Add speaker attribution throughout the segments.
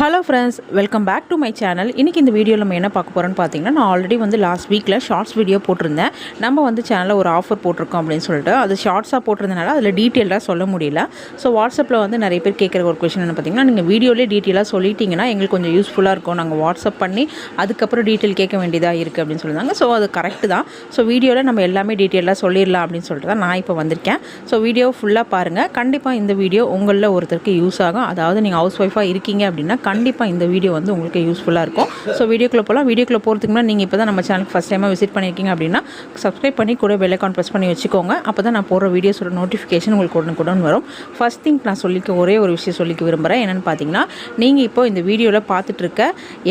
Speaker 1: Hello friends welcome back to my channel இன்றைக்கி இந்த வீடியோவில் நம்ம என்ன பார்க்க போகிறோன்னு பார்த்தீங்கன்னா நான் ஆல்ரெடி வந்து லாஸ்ட் வீக்கில் ஷார்ட்ஸ் வீடியோ போட்டிருந்தேன். நம்ம வந்து சேனலில் ஒரு ஆஃபர் போட்டிருக்கோம் அப்படின்னு சொல்லிட்டு அது ஷார்ட்ஸாக போட்டிருந்தனால அதில் டீட்டெயிலாக சொல்ல முடியல. ஸோ வாட்ஸ்அப்பில் வந்து நிறைய பேர் கேட்குற ஒரு கொஷின் என்ன பார்த்தீங்கன்னா நீங்கள் வீடியோலேயே டீட்டெயிலாக சொல்லிட்டீங்கன்னா எங்களுக்கு கொஞ்சம் யூஸ்ஃபுல்லாக இருக்கும். நாங்கள் வாட்ஸ்அப் பண்ணி அதுக்கப்புறம் டீட்டெயில் கேட்க வேண்டியதாக இருக்குது அப்படின்னு சொல்லியிருந்தாங்க ஸோ அது கரெக்டு தான். ஸோ வீடியோவில் நம்ம எல்லாமே டீட்டெயிலாக சொல்லிடலாம் அப்படின்னு சொல்லிட்டு தான் நான் இப்போ வந்திருக்கேன். ஸோ வீடியோ ஃபுல்லாக பாருங்கள் கண்டிப்பாக இந்த வீடியோ உங்களில் ஒருத்தருக்கு யூஸ் ஆகும். அதாவது நீங்கள் ஹவுஸ் ஒய்ஃபாக இருக்கீங்க அப்படின்னா கண்டிப்பாக இந்த வீடியோ வந்து உங்களுக்கு யூஸ்ஃபுல்லாக இருக்கும். ஸோ வீடியோக்குள்ளே போகலாம் வீடியோக்குள்ளே போகிறதுக்கு முன்னாடி நீங்கள் இப்போ தான் நம்ம சேனலுக்கு ஃபஸ்ட் டைமாக விசிட் பண்ணியிருக்கீங்க அப்படின்னா சப்ஸ்கிரைப் பண்ணி கூட பெல் ப்ரெஸ் பண்ணி வச்சுக்கோங்க. அப்போ தான் நான் போடுற வீடியோஸோட நோட்டிஃபிகேஷன் உங்களுக்கு உடனுக்குடன் வரும். ஃபஸ்ட் திங் நான் சொல்லிக்க ஒரே ஒரு விஷயம் சொல்லிக்க விரும்புகிறேன் என்னென்னு பார்த்தீங்கன்னா நீங்கள் இப்போ இந்த வீடியோவில் பார்த்துட்ருக்க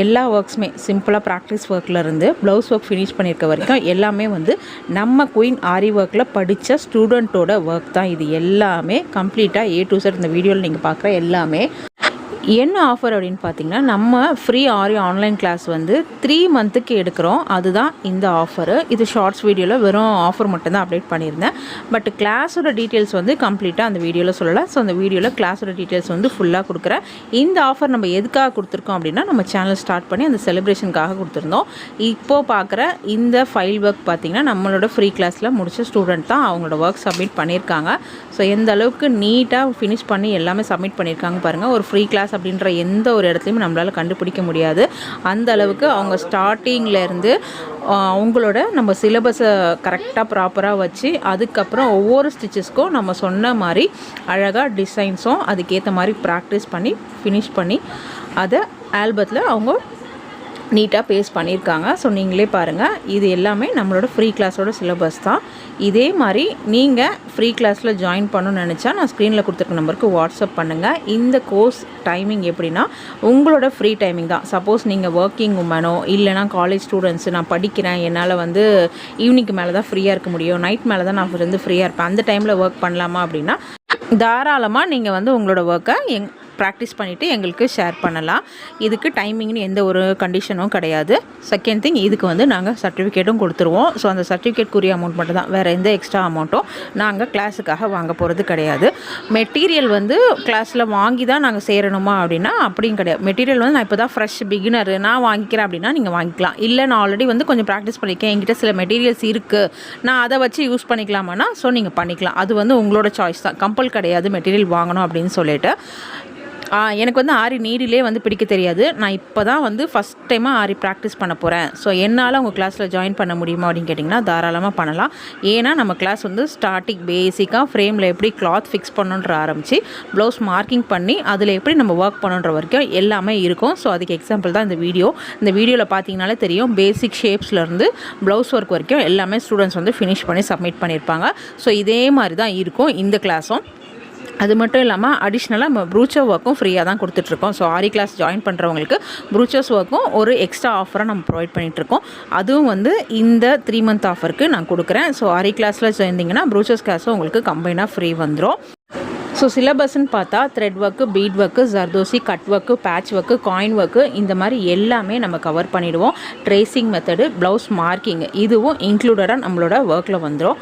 Speaker 1: எல்லா ஒர்க்ஸுமே சிம்பிளாக ப்ராக்டிஸ் ஒர்க்லேருந்து ப்ளவுஸ் ஒர்க் ஃபினிஷ் பண்ணியிருக்க வரைக்கும் எல்லாமே வந்து நம்ம குயின் ஆரி ஒர்க்கில் படித்த ஸ்டூடெண்ட்டோட ஒர்க் தான். இது எல்லாமே கம்ப்ளீட்டாக ஏ டு சார் இந்த வீடியோவில் நீங்கள் பார்க்குற எல்லாமே என்ன ஆஃபர் அப்படின்னு பார்த்தீங்கன்னா நம்ம ஃப்ரீ ஆரி ஆன்லைன் கிளாஸ் வந்து த்ரீ மந்த்துக்கு எடுக்கிறோம். அதுதான் இந்த ஆஃபரு இது ஷார்ட்ஸ் வீடியோவில் வெறும் ஆஃபர் மட்டும்தான் அப்டேட் பண்ணியிருந்தேன். பட் கிளாஸோட டீட்டெயில்ஸ் வந்து கம்ப்ளீட்டாக அந்த வீடியோவில் சொல்லலை. ஸோ அந்த வீடியோவில் கிளாஸோட டீட்டெயில்ஸ் வந்து ஃபுல்லாக கொடுக்குறேன். இந்த ஆஃபர் நம்ம எதுக்காக கொடுத்துருக்கோம் அப்படின்னா நம்ம சேனல் ஸ்டார்ட் பண்ணி அந்த செலிப்ரேஷனுக்காக கொடுத்துருந்தோம். இப்போது பார்க்குற இந்த ஃபைல் ஒர்க் பார்த்திங்கன்னா நம்மளோட ஃப்ரீ கிளாஸில் முடித்த ஸ்டூடெண்ட் தான் அவங்களோட ஒர்க் சப்மிட் பண்ணியிருக்காங்க. ஸோ எந்த அளவுக்கு நீட்டாக ஃபினிஷ் பண்ணி எல்லாமே சப்மிட் பண்ணியிருக்காங்க பாருங்கள் ஒரு ஃப்ரீ கிளாஸ் அப்படின்ற எந்த ஒரு இடத்துலையுமே நம்மளால் கண்டுபிடிக்க முடியாது. அந்த அளவுக்கு அவங்க ஸ்டார்டிங்லேருந்து அவங்களோட நம்ம சிலபஸை கரெக்டாக ப்ராப்பராக வச்சு அதுக்கப்புறம் ஒவ்வொரு ஸ்டிச்சஸ்க்கும் நம்ம சொன்ன மாதிரி அழகாக டிசைன்ஸும் அதுக்கேற்ற மாதிரி ப்ராக்டிஸ் பண்ணி ஃபினிஷ் பண்ணி அதை ஆல்பத்தில் அவங்க நீட்டாக பேஸ் பண்ணியிருக்காங்க. ஸோ நீங்களே பாருங்கள் இது எல்லாமே நம்மளோட ஃப்ரீ கிளாஸோட சிலபஸ் தான். இதே மாதிரி நீங்கள் ஃப்ரீ கிளாஸில் ஜாயின் பண்ணணும்னு நினச்சா நான் ஸ்க்ரீனில் கொடுத்துருக்க நம்பருக்கு வாட்ஸ்அப் பண்ணுங்கள் இந்த கோர்ஸ் டைமிங் எப்படின்னா உங்களோட ஃப்ரீ டைமிங் தான். சப்போஸ் நீங்கள் ஒர்க்கிங் உமனோ இல்லைனா காலேஜ் ஸ்டூடெண்ட்ஸு நான் படிக்கிறேன். என்னால் வந்து ஈவினிங்க்கு மேலே தான் ஃப்ரீயாக இருக்க முடியும். நைட் மேலே தான் நான் வந்து ஃப்ரீயாக இருப்பேன். அந்த டைமில் ஒர்க் பண்ணலாமா அப்படின்னா தாராளமாக நீங்கள் வந்து உங்களோட ஒர்க்கை எங் ப்ராக்டிஸ் பண்ணிவிட்டு எங்களுக்கு ஷேர் பண்ணலாம். இதுக்கு டைமிங்னு எந்த ஒரு கண்டிஷனும் கிடையாது. செகண்ட் திங் இதுக்கு வந்து நாங்கள் சர்டிஃபிகேட்டும் கொடுத்துருவோம். ஸோ அந்த சர்டிஃபிகேட்க்குரிய அமௌண்ட் மட்டும் தான் வேறு எந்த எக்ஸ்ட்ரா அமௌண்ட்டும் நாங்கள் கிளாஸுக்காக வாங்க போகிறது கிடையாது. மெட்டீரியல் வந்து கிளாஸில் வாங்கி தான் நாங்கள் சேரணுமா அப்படின்னா அப்படியும் கிடையாது. மெட்டீரியல் வந்து நான் இப்போ தான் ஃப்ரெஷ் பிகினர் நான் வாங்கிக்கிறேன் அப்படின்னா நீங்கள் வாங்கிக்கலாம். இல்லை நான் ஆல்ரெடி வந்து கொஞ்சம் ப்ராக்டிஸ் பண்ணியிருக்கேன் என்கிட்ட சில மெட்டீரியல்ஸ் இருக்குது நான் அதை வச்சு யூஸ் பண்ணிக்கலாமான்னா ஸோ நீங்கள் பண்ணிக்கலாம். அது வந்து உங்களோட சாய்ஸ் தான். கம்பல் கிடையாது மெட்டீரியல் வாங்கணும் அப்படின்னு சொல்லிட்டு. எனக்கு வந்து ஆரி நீடிலே வந்து பிடிக்க தெரியாது. நான் இப்போ தான் வந்து ஃபஸ்ட் டைமாக ஆரி ப்ராக்டிஸ் பண்ண போகிறேன் ஸோ என்னால் உங்கள் கிளாஸில் ஜாயின் பண்ண முடியுமா அப்படின்னு கேட்டிங்கன்னா தாராளமாக பண்ணலாம். ஏன்னா நம்ம கிளாஸ் வந்து ஸ்டார்டிங் பேசிக்காக ஃப்ரேமில் எப்படி கிளாத் ஃபிக்ஸ் பண்ணுன்ற ஆரம்பித்து ப்ளவுஸ் மார்க்கிங் பண்ணி அதில் எப்படி நம்ம ஒர்க் பண்ணுன்ற வரைக்கும் எல்லாமே இருக்கும். ஸோ அதுக்கு எக்ஸாம்பிள் தான் இந்த வீடியோ இந்த வீடியோவில் பார்த்தீங்கனாலே தெரியும் பேசிக் ஷேப்ஸ்லேருந்து ப்ளவுஸ் ஒர்க் வரைக்கும் எல்லாமே ஸ்டூடெண்ட்ஸ் வந்து ஃபினிஷ் பண்ணி சப்மிட் பண்ணியிருப்பாங்க ஸோ இதே மாதிரி தான் இருக்கும் இந்த கிளாஸும் அது மட்டும் இல்லாமல் அடிஷ்னலாக நம்ம ப்ரூச்சோ ஒர்க்கும் ஃப்ரீயாக தான் கொடுத்துட்ருக்கோம் ஸோ ஆரி கிளாஸ் ஜாயின் பண்ணுறவங்களுக்கு ப்ரூச்சர்ஸ் ஒர்க்கும் ஒரு எக்ஸ்ட்ரா ஆஃபராக நம்ம ப்ரொவைட் பண்ணிகிட்ருக்கோம் அதுவும் வந்து இந்த த்ரீ மந்த் ஆஃபருக்கு நான் கொடுக்குறேன். ஸோ ஆரி கிளாஸில் சேர்ந்திங்கன்னா ப்ரூச்சர்ஸ் கிளாஸும் உங்களுக்கு கம்பைனாக ஃப்ரீ வந்துடும் ஸோ சிலபஸ்ன்னு பார்த்தா thread work bead work zardozi cut work patch work coin work இந்த மாதிரி எல்லாமே நம்ம கவர் பண்ணிவிடுவோம் ட்ரேசிங் மெத்தடு ப்ளவுஸ் மார்க்கிங் இதுவும் இன்க்ளூடடாக நம்மளோட ஒர்க்கில் வந்துடும்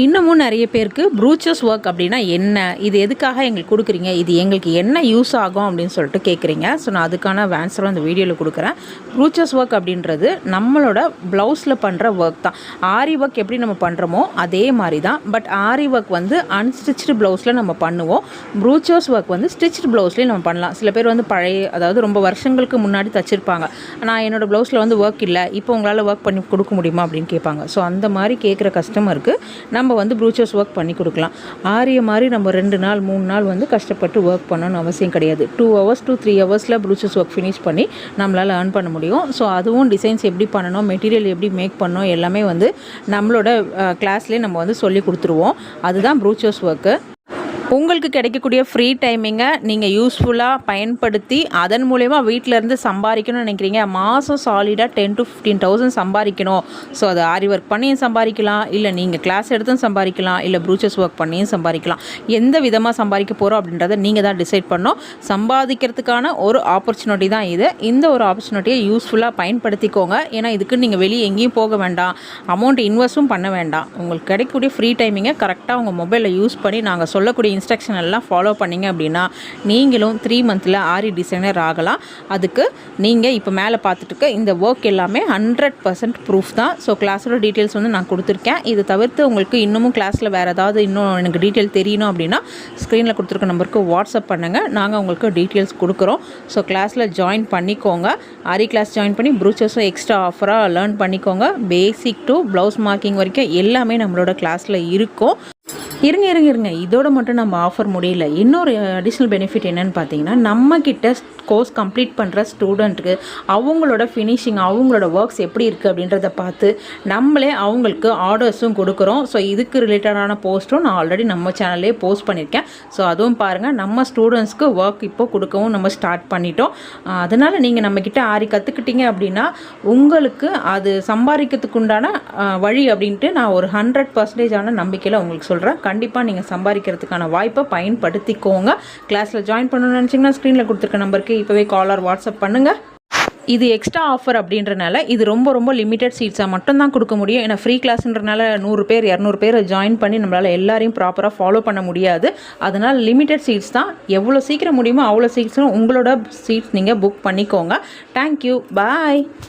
Speaker 1: இன்னமும் நிறைய பேருக்கு ப்ரூச்சஸ் ஒர்க் அப்படின்னா என்ன? இது எதுக்காக எங்களுக்கு கொடுக்குறீங்க? இது எங்களுக்கு என்ன யூஸ் ஆகும் அப்படின்னு சொல்லிட்டு கேட்குறீங்க ஸோ நான் அதுக்கான ஆன்சரும் அந்த வீடியோவில் கொடுக்குறேன். ப்ரூச்சஸ் ஒர்க் அப்படின்றது நம்மளோட ப்ளவுஸில் பண்ணுற ஒர்க் தான். ஆரி ஒர்க் எப்படி நம்ம பண்ணுறோமோ அதே மாதிரி தான். பட் ஆரி ஒர்க் வந்து அன்ஸ்டிச்சு ப்ளவுஸில் நம்ம பண்ணுவோம். ப்ரூச்சர்ஸ் ஒர்க் வந்து ஸ்டிச்சு ப்ளவுஸ்லேயும் நம்ம பண்ணலாம். சில பேர் வந்து பழைய அதாவது ரொம்ப வருஷங்களுக்கு முன்னாடி தச்சிருப்பாங்க. நான் என்னோடய ப்ளவுஸில் வந்து ஒர்க் இல்லை. இப்போ உங்களால் ஒர்க் பண்ணி கொடுக்க முடியுமா அப்படின்னு கேட்பாங்க. ஸோ அந்த மாதிரி கேட்குற கஸ்டமருக்கு நம்ம நம்ம வந்து ப்ரூச்சர்ஸ் ஒர்க் பண்ணி கொடுக்கலாம். ஆரிய மாதிரி நம்ம ரெண்டு நாள் மூணு நாள் வந்து கஷ்டப்பட்டு ஒர்க் பண்ணணும்னு அவசியம் கிடையாது. டூ ஹவர்ஸ் டூ த்ரீ ஹவர்ஸில் ப்ரூச்சர்ஸ் ஒர்க் ஃபினிஷ் பண்ணி நம்மளால் ஏர்ன் பண்ண முடியும். ஸோ அதுவும் டிசைன்ஸ் எப்படி பண்ணணும் மெட்டீரியல் எப்படி மேக் பண்ணணும் எல்லாமே வந்து நம்மளோட கிளாஸ்லேயே நம்ம வந்து சொல்லி கொடுத்துருவோம். அதுதான் ப்ரூச்சர்ஸ் ஒர்க்கு உங்களுக்கு கிடைக்கக்கூடிய ஃப்ரீ டைமிங்கை நீங்கள் யூஸ்ஃபுல்லாக பயன்படுத்தி அதன் மூலயமா வீட்டிலேருந்து சம்பாதிக்கணும்னு நினைக்கிறீங்க. மாதம் சாலிடாக டென் டு ஃபிஃப்டீன் தௌசண்ட் சம்பாதிக்கணும். ஸோ அது ஆரி ஒர்க் பண்ணியும் சம்பாதிக்கலாம். இல்லை நீங்கள் கிளாஸ் எடுத்தும் சம்பாதிக்கலாம். இல்லை ப்ரூச்சர்ஸ் ஒர்க் பண்ணியும் சம்பாதிக்கலாம். எந்த விதமாக சம்பாதிக்க போகிறோம் அப்படின்றத நீங்கள் தான் டிசைட் பண்ணோம் சம்பாதிக்கிறதுக்கான ஒரு ஆப்பர்ச்சுனிட்டி தான் இது. இந்த ஒரு ஆப்பர்ச்சுனிட்டியை யூஸ்ஃபுல்லாக பயன்படுத்திக்கோங்க. ஏன்னா இதுக்கு நீங்கள் வெளியே எங்கேயும் போக வேண்டாம். அமௌண்ட் இன்வெஸ்ட்டும் பண்ண வேண்டாம். உங்களுக்கு கிடைக்கக்கூடிய ஃப்ரீ டைமிங்கை கரெக்டாக உங்கள் மொபைலில் யூஸ் பண்ணி நாங்கள் சொல்லக்கூடிய இன்ஸ்ட்ரக்ஷன் எல்லாம் ஃபாலோ பண்ணிங்க அப்படின்னா நீங்களும் த்ரீ மந்தில் ஆரி டிசைனர் ஆகலாம். அதுக்கு நீங்கள் இப்போ மேலே பார்த்துட்டு இருக்க இந்த ஒர்க் எல்லாமே ஹண்ட்ரட் பர்சன்ட் ப்ரூஃப் தான். ஸோ கிளாஸோட டீட்டெயில்ஸ் வந்து நான் கொடுத்துருக்கேன். இது தவிர்த்து உங்களுக்கு இன்னமும் கிளாஸில் வேறு ஏதாவது இன்னும் எனக்கு டீட்டெயில் தெரியணும் அப்படின்னா ஸ்க்ரீனில் கொடுத்துருக்க நம்பருக்கு வாட்ஸ்அப் பண்ணுங்கள் நாங்கள் உங்களுக்கு டீட்டெயில்ஸ் கொடுக்குறோம். ஸோ கிளாஸில் ஜாயின் பண்ணிக்கோங்க. ஆரி கிளாஸ் ஜாயின் பண்ணி ப்ரூச்சஸும் எக்ஸ்ட்ரா ஆஃபராக லேர்ன் பண்ணிக்கோங்க. பேசிக் டு ப்ளவுஸ் மார்க்கிங் வரைக்கும் எல்லாமே நம்மளோட கிளாஸில் இருக்கும். இருங்க இருங்க இருங்க. இதோட மட்டும் நம்ம ஆஃபர் முடியல. இன்னொரு அடிஷ்னல் பெனிஃபிட் என்னன்னு பார்த்தீங்கன்னா நம்மக்கிட்ட கிட்ட கோர்ஸ் கம்ப்ளீட் பண்ணுற ஸ்டூடெண்ட்டுக்கு அவங்களோட ஃபினிஷிங் அவங்களோட ஒர்க்ஸ் எப்படி இருக்குது அப்படின்றத பார்த்து நம்மளே அவங்களுக்கு ஆர்டர்ஸும் கொடுக்குறோம். ஸோ இதுக்கு ரிலேட்டடான போஸ்ட்டும் நான் ஆல்ரெடி நம்ம சேனல்லே போஸ்ட் பண்ணியிருக்கேன் ஸோ அதுவும் பாருங்கள் நம்ம ஸ்டூடெண்ட்ஸ்க்கு ஒர்க் இப்போ கொடுக்கவும் நம்ம ஸ்டார்ட் பண்ணிட்டோம். அதனால் நீங்கள் நம்மக்கிட்ட ஆறி கற்றுக்கிட்டீங்க அப்படின்னா உங்களுக்கு அது சம்பாதிக்கிறதுக்கு உண்டான வழி அப்படின்ட்டு நான் ஒரு ஹண்ட்ரட் பர்சன்டேஜான நம்பிக்கையில் உங்களுக்கு சொல்கிறேன் கண்டிப்பாக நீங்கள் சம்பாதிக்கிறதுக்கான வாய்ப்பை பயன்படுத்திக்கோங்க. கிளாஸில் ஜாயின் பண்ணணும்னு நினச்சிங்கன்னா ஸ்க்ரீனில் கொடுத்துருக்க நம்பருக்கு இப்போவே கால் ஆர் வாட்ஸ்அப் பண்ணுங்கள் இது எக்ஸ்ட்ரா ஆஃபர் அப்படின்றனால இது ரொம்ப ரொம்ப லிமிட்டட் சீட்ஸாக மட்டும்தான் கொடுக்க முடியும். ஏன்னா ஃப்ரீ கிளாஸ்ன்றனால நூறு பேர் இரநூறு பேர் ஜாயின் பண்ணி நம்மளால் எல்லாரையும் ப்ராப்பராக ஃபாலோ பண்ண முடியாது. அதனால் லிமிட்டட் சீட்ஸ் தான். எவ்வளோ சீக்கிரம் முடியுமோ அவ்வளோ சீட்ஸும் உங்களோட சீட்ஸ் நீங்கள் புக் பண்ணிக்கோங்க. Thank you bye